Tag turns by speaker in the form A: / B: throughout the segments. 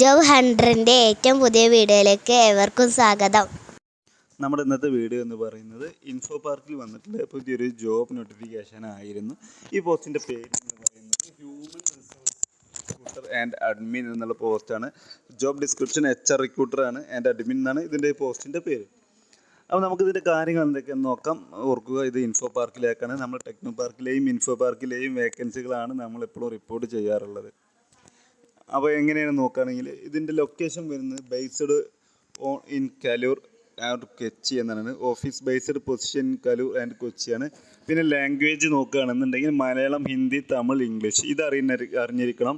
A: Job ഹൺഡ്രഡിന്റെ ഏറ്റവും പുതിയ വീഡിയോയിലേക്ക് ഏവർക്കും സ്വാഗതം.
B: നമ്മുടെ ഇന്നത്തെ വീഡിയോ എന്ന് പറയുന്നത് ഇൻഫോ പാർക്കിൽ വന്നിട്ടുള്ള പുതിയൊരു ജോബ് നോട്ടിഫിക്കേഷൻ ആയിരുന്നു. ഈ പോസ്റ്റിന്റെ പേര് എന്ന് പറയുന്നത് ഹ്യൂമൻ റിസോഴ്സ് ആൻഡ് അഡ്മിൻ എന്നുള്ള പോസ്റ്റാണ് job description H R recruiter ആണ് ആൻഡ് അഡ്മിൻ എന്നാണ് ഇതിന്റെ പോസ്റ്റിന്റെ പേര്. അപ്പോൾ നമുക്ക് ഇതിന്റെ കാര്യങ്ങൾ എന്തൊക്കെയെന്ന് നോക്കാം. ഓർക്കുക ഇത് ഇൻഫോ പാർക്കിലേക്കാണ് നമ്മൾ ടെക്നോ പാർക്കിലെയും ഇൻഫോ പാർക്കിലെയും വേക്കൻസികളാണ് നമ്മൾ എപ്പോഴും റിപ്പോർട്ട് ചെയ്യാറുള്ളത്. അപ്പോൾ എങ്ങനെയാണ് നോക്കുകയാണെങ്കിൽ ഇതിന്റെ ലൊക്കേഷൻ വരുന്നത് based on in Kaloor and Kochi എന്നാണ്. Office based position Kaloor and കൊച്ചിയാണ് പിന്നെ ലാംഗ്വേജ് നോക്കുകയാണെന്നുണ്ടെങ്കിൽ മലയാളം ഹിന്ദി തമിഴ് ഇംഗ്ലീഷ്. ഇത് അറിയുന്ന അറിഞ്ഞിരിക്കണം.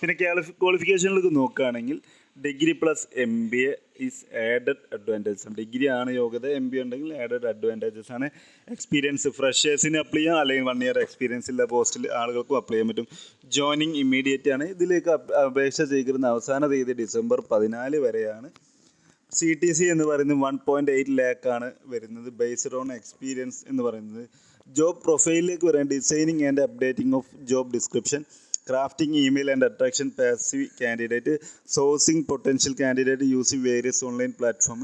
B: പിന്നെ ക്വാളിഫി ക്വാളിഫിക്കേഷനിലേക്ക് നോക്കുകയാണെങ്കിൽ degree plus M B A is added advantages degree ആണ് യോഗ്യത എം ബി ഉണ്ടെങ്കിൽ ആഡഡ് അഡ്വാന്റേജസ് ആണ്. എക്സ്പീരിയൻസ് ഫ്രഷേഴ്സിന് അപ്ലൈ ചെയ്യാം. അല്ലെങ്കിൽ വൺ ഇയർ എക്സ്പീരിയൻസ് ഉള്ള പോസ്റ്റിൽ ആളുകൾക്കും അപ്ലൈ ചെയ്യാൻ പറ്റും. ജോയിനിങ് ഇമ്മീഡിയറ്റ് ആണ്. ഇതിലേക്ക് അപേക്ഷ ചെയ്തിരുന്ന അവസാന തീയതി ഡിസംബർ പതിനാല് വരെയാണ്. സി ടി സി എന്ന് പറയുന്നത് വൺ പോയിന്റ് എയ്റ്റ് ലാക്കാണ് വരുന്നത്. ബേസ്ഡ് ഓൺ എക്സ്പീരിയൻസ് എന്ന് പറയുന്നത്. ജോബ് പ്രൊഫൈലിലേക്ക് വരാൻ designing and updating of job description crafting email and attraction passive candidate sourcing potential candidate using various online platform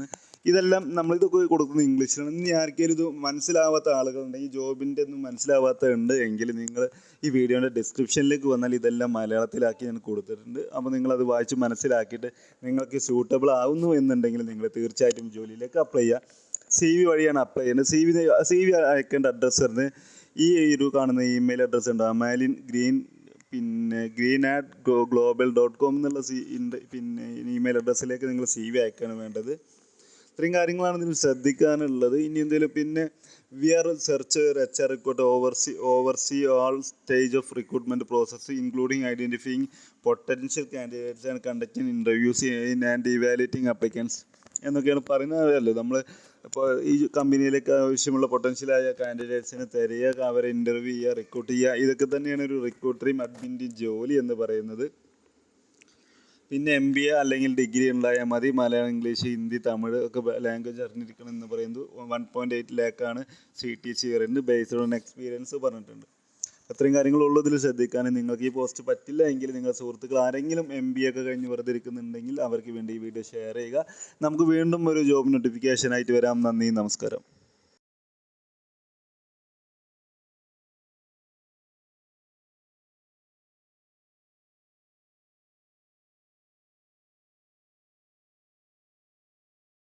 B: ഇതെല്ലാം നമ്മളിതൊക്കെ കൊടുക്കുന്നത് ഇംഗ്ലീഷിലാണ്. ഇനി ആർക്കെങ്കിലും ഇത് മനസ്സിലാവാത്ത ആളുകളുണ്ടെങ്കിൽ ജോബിന്റെ ഒന്നും മനസ്സിലാവാത്ത ഉണ്ട് എങ്കിൽ നിങ്ങൾ ഈ വീഡിയോയുടെ ഡിസ്ക്രിപ്ഷനിലേക്ക് വന്നാൽ ഇതെല്ലാം മലയാളത്തിലാക്കി ഞാൻ കൊടുത്തിട്ടുണ്ട്. അപ്പോൾ നിങ്ങളത് വായിച്ച് മനസ്സിലാക്കിയിട്ട് നിങ്ങൾക്ക് സൂട്ടബിൾ ആവുന്നു എന്നുണ്ടെങ്കിൽ നിങ്ങൾ തീർച്ചയായിട്ടും ജോലിയിലേക്ക് അപ്ലൈ ചെയ്യുക. സി വി വഴിയാണ് അപ്ലൈ ചെയ്യുന്നത്. സി വി സി വി അയക്കേണ്ട അഡ്രസ്സ് വരുന്നത് ഈ ഒരു കാണുന്ന ഇമെയിൽ അഡ്രസ്സ് ഉണ്ട്. അമാലിൻ ഗ്രീൻ പിന്നെ green at global dot com എന്നുള്ള സി പിന്നെ ഇമെയിൽ അഡ്രസ്സിലേക്ക് നിങ്ങൾ സി വി അയക്കാണ് വേണ്ടത്. ഇത്രയും കാര്യങ്ങളാണ് ഇതിൽ ശ്രദ്ധിക്കാനുള്ളത്. ഇനി എന്തെങ്കിലും പിന്നെ V R search H R recruit oversee oversee all stage of recruitment process including identifying potential candidates and conducting interviews in and evaluating applicants എന്നൊക്കെയാണ് പറയുന്നത്. പറയുന്നതല്ലോ നമ്മൾ ഇപ്പോൾ ഈ കമ്പനിയിലേക്ക് ആവശ്യമുള്ള പൊട്ടൻഷ്യലായ കാൻഡിഡേറ്റ്സിനെ തിരയുക അവരെ ഇന്റർവ്യൂ ചെയ്യുക റിക്രൂട്ട് ചെയ്യുക ഇതൊക്കെ തന്നെയാണ് ഒരു റിക്രൂട്ടറിയും അഡ്മിന്റെയും ജോലി എന്ന് പറയുന്നത്. പിന്നെ എം ബി എ അല്ലെങ്കിൽ ഡിഗ്രി ഉണ്ടായാൽ മതി. മലയാളം ഇംഗ്ലീഷ് ഹിന്ദി തമിഴ് ഒക്കെ ലാംഗ്വേജ് അറിഞ്ഞിരിക്കണം എന്ന് പറയുന്നത്. വൺ പോയിന്റ് എയ്റ്റ് ലാക്കാണ് സി ടി സി വരുന്നത് ബേസ്ഡ് ഓൺ എക്സ്പീരിയൻസ് പറഞ്ഞിട്ടുണ്ട്. അത്രയും കാര്യങ്ങൾ ഇതിൽ ശ്രദ്ധിക്കാൻ നിങ്ങൾക്ക് ഈ പോസ്റ്റ് പറ്റില്ല എങ്കിൽ നിങ്ങളുടെ സുഹൃത്തുക്കൾ ആരെങ്കിലും എം ബി ഒക്കെ കഴിഞ്ഞ് വെറുതെ ഇരിക്കുന്നുണ്ടെങ്കിൽ അവർക്ക് വേണ്ടി ഈ വീഡിയോ ഷെയർ ചെയ്യുക. നമുക്ക് വീണ്ടും ഒരു ജോബ് നോട്ടിഫിക്കേഷൻ ആയിട്ട് വരാം. നന്ദി നമസ്കാരം.